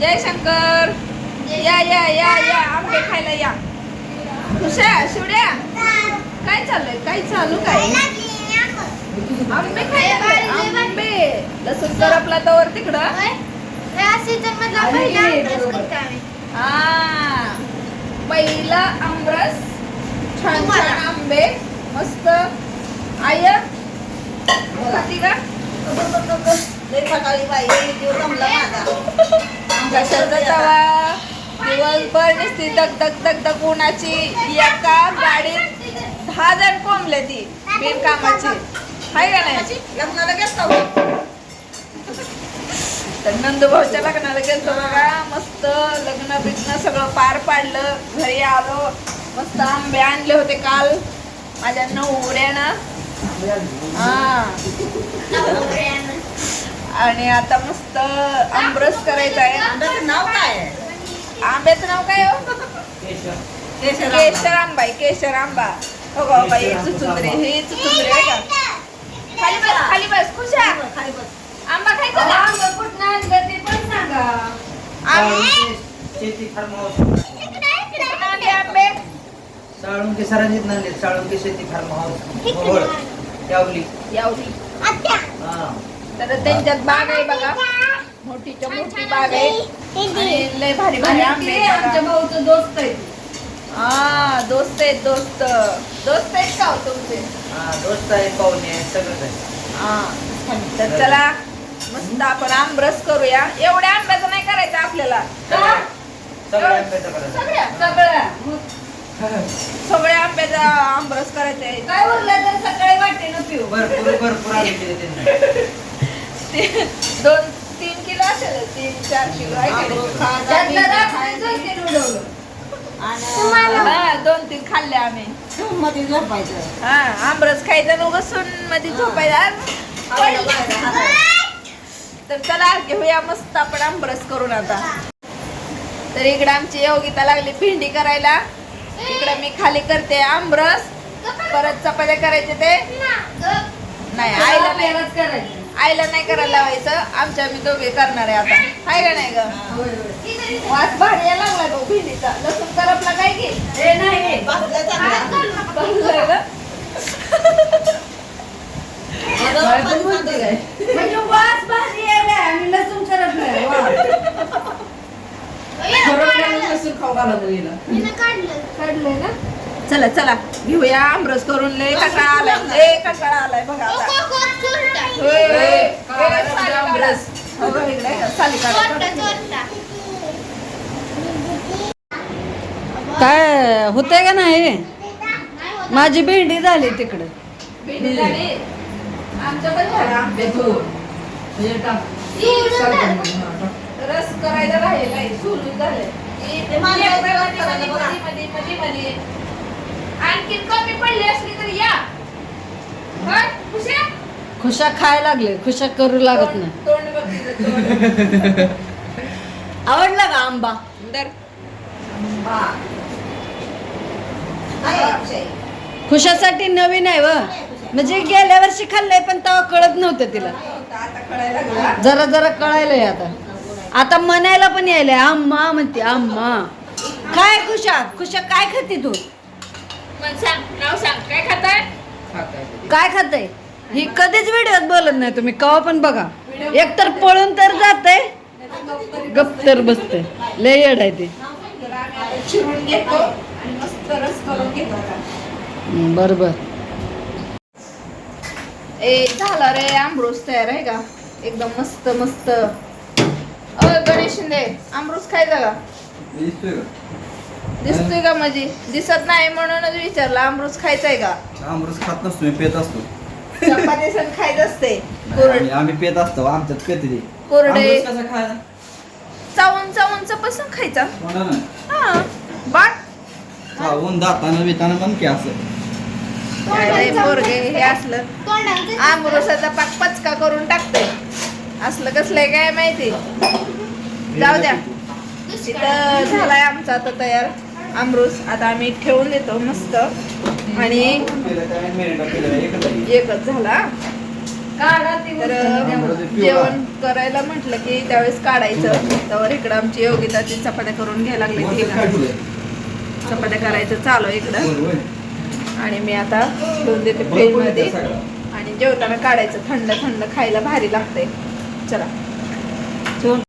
जय शंकर. या या या या. आंबे खायला या. खुशा शिवड्या काय चाललंय? काय चालू काय? आंबे खायला आंबे. लसूण तिकडं पहिला आमरस करतो आम्ही. हा पहिला आमरस छान छान. आंबे. मस्त. आय. खाती का कशाचा तवा दिवसभर नुसती दग दग दग दग उन्हाची. एका गाडीत दहा जण कोंबले ती बिनकामाची. हाय का नाही? लग्नाला गेलो तर नंदूभाऊच्या लग्नाला गेलो बघा. मस्त लग्न बिग्न सगळं पार पाडलं. घरी आलो. मस्त आंबे आणले होते काल. माझ्या नवऱ्यानं. हा. आणि आता मस्त आमरस करायचा आहे. आंब्याचं नाव काय आहे? आंब्याचं नाव काय हो? केशर आंबा. आहे केशर आंबा. हो का बाई चुचुंदरे हे चुचुंदरे आहे का खाली बस खाली बस खुशा. खाली बस. आंबा खायचा का? आंबे फार्म हाऊस कुठून आणले आंबे? साळुंके सरांनीच नांदेड. साळुंके शेती फार्म हाऊस यावली. यावली. हा तर त्यांच्यात बाग आहे बघा. मोठीच्या मोठी बाग आहे. लय भारी भारी आंबे आहेत बघा. भाऊचं दोस्त आहे. हा दोस्त आहेत दोस्त. दोस्त आहेत का हो तुमचे? दोस्त आहे पाहुणे आहे हा. तर चला मस्त आपण आंबरस करूया. एवढ्या आंब्याचं नाही करायचं आपल्याला. सगळ्या सगळ्या आंब्याचा आंबरस करायचा आहे काय उरलं तर सकाळी वाटते ना पिऊ. भरपूर भरपूर दोन तीन किलो असेल तीन चार किलो. आहे. हा दोन तीन खाल्ले आम्ही. मध्ये झोपायचं. हा आंबरस खायचा मग सून मध्ये झोपायला तर चला घेऊया मस्त आपण आंबरस करून आता. तर इकडे आमची योगिता लागली भेंडी करायला. इकडे मी खाली करते आंबरस परत चपात्या करायचे ते. नाही. आईला नाही. करायचं. आईला नाही करायला लावायचं. आमच्या मी दोघे करणार आहे आता. हाय का नाही ग? वास भारी यायला लागला तो भेंडीचा लसूण करपला काय की? ग. म्हणजे वास भारी यायला आम्ही लसूण करत नाही वा. लसूण खाऊ घालत गेला हिनं काढलं. काढलंय ना? चला चला. घेऊया आमरस करून लय कंटाळा आलाय. लय कंटाळा आलाय बघा ओ, आता को, को, चोरटा. होय, होय. काढा हो, इकडे, चोरटा. काय होते का नाही. माझी भेंडी झाली तिकडे भेंडी झाली. आमचं पण झालं आंब्याचं. रस करायला सोलून झालंय. आणखीन कमी पडली असली तर या खुशा? खुशा खायला लागले खुशा करू लागत नाही. तोंड बघ तिचं, तोंड. आवडला का आंबा? दर. खुशासाठी नवीन आहे व. म्हणजे गेल्या वर्षी खाल्लंय पण तेव्हा कळत नव्हतं तिला. आता कळायला लागलं. जरा जरा कळायलंय आता. आता म्हणायला पण यायलंय आम्मा म्हणते आम्मा काय खुशा? खुशा काय खाते तू? मग सांग नाव सांग काय खाताय? काय खाते ही कधीच व्हिडिओत बोलत नाही तुम्ही कवा पण बघा. एक तर पळून तर जाते गप तर बसते लय येड आहे ते. बरोबर. ए झाला रे आंबरूस तयार आहे का? एकदम मस्त मस्त. अ गणेश शिंदे आंबरूस खायचा का? दिसतोय का म्हणजे? दिसत नाही म्हणूनच विचारलं आमरूस खायचंय का? आमरस खात नसतो मी पेत असतो. चपाती सण खायचं असते कोरड. आम्ही- आम्ही पेत असतो आमच्यात पेत ते कोरडे आमरस कसा खायला? चावून चावून चपासून खायचा. ना हा बाट चावून दातानं बितानं मन की असं. पोरगे हे असलं. आमरसाचा पाक पचका करून टाकते असलं कसलंय काय माहिती? जाऊ द्या. तिथं झालाय आमचा आता तयार आमरूस. आता आम्ही ठेवून देतो मस्त. आणि एकच झाला. तर जेवण करायला म्हटलं की त्यावेळेस काढायचं. त्यावर इकडं आमची योगिता ती चपात्या करून घ्यायला लागली ती चपात्या करायचं चालू आहे इकडं. आणि मी आता दोन देते फ्रीजमध्ये आणि जेवताना काढायचं. थंड थंड खायला भारी लागतंय. चला.